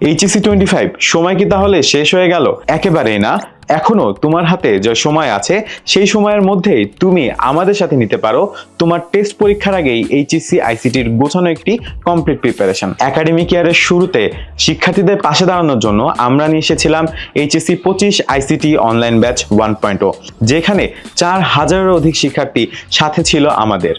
HSC twenty five সময় কি তাহলে শেষ হয়ে গেল? একেবারেই না। এখনও তোমার হাতে যে সময় আছে, সেই সময়ের মধ্যেই তুমি আমাদের সাথে নিতে পারো। তোমার টেস্ট পরীক্ষার আগেই এইচএসসি আইসিটির গোছানো একটি কমপ্লিট প্রিপারেশন একাডেমিক ইয়ারের শুরুতে শিক্ষার্থীদের পাশে দাঁড়ানোর জন্য আমরা নিয়ে এসেছিলাম এইচএসসি পঁচিশ ICT online batch one point o যেখানে চার হাজারের অধিক শিক্ষার্থী সাথে ছিল আমাদের।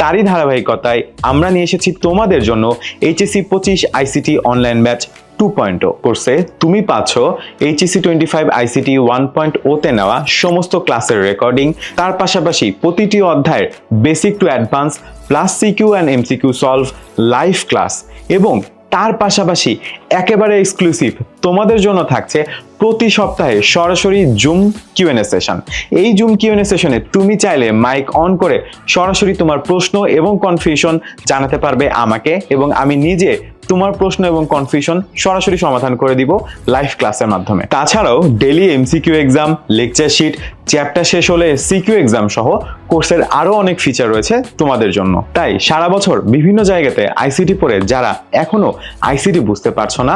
তারই ধারাবাহিকতায় আমরা নিয়ে এসেছি তোমাদের জন্য এইচএসসি পঁচিশ ICT online batch two point কোর্সে তুমি পাচ্ছ HSC twenty five ICT one point ওতে নেওয়া সমস্ত ক্লাসের রেকর্ডিং তার পাশাপাশি প্রতিটি অধ্যায়ের basic to advance plus CQ and MCQ solve live class এবং তার পাশাপাশি একেবারে এক্সক্লুসিভ তোমাদের জন্য থাকছে প্রতি সপ্তাহে সরাসরি zoom Q and A session এই জুম কিউএনএ সেশনে তুমি চাইলে মাইক অন করে সরাসরি তোমার প্রশ্ন এবং কনফিউশন জানাতে পারবে আমাকে এবং আমি নিজে তোমার প্রশ্ন এবং কনফিউশন সরাসরি সমাধান করে দিব লাইভ ক্লাসের মাধ্যমে। তাছাড়াও daily MCQ exam lecture sheet chapter শেষ হলে সিকিউ এক্সাম সহ কোর্সের আরও অনেক ফিচার রয়েছে তোমাদের জন্য। তাই সারা বছর বিভিন্ন জায়গাতে আইসিটি পড়ে যারা এখনও আইসিটি বুঝতে পারছ না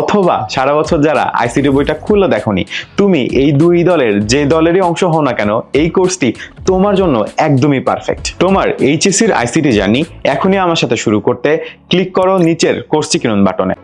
অথবা সারা বছর যারা আইসিটি বইটা খুলে দেখনি, তুমি এই দুই দলের যে দলেরই অংশ হও না কেন, এই কোর্সটি তোমার জন্য একদমই পারফেক্ট তোমার এইচএসসির আইসিটি জানি এখনই আমার সাথে শুরু করতে ক্লিক করো নিচের কোর্সটি কিনুন বাটনে।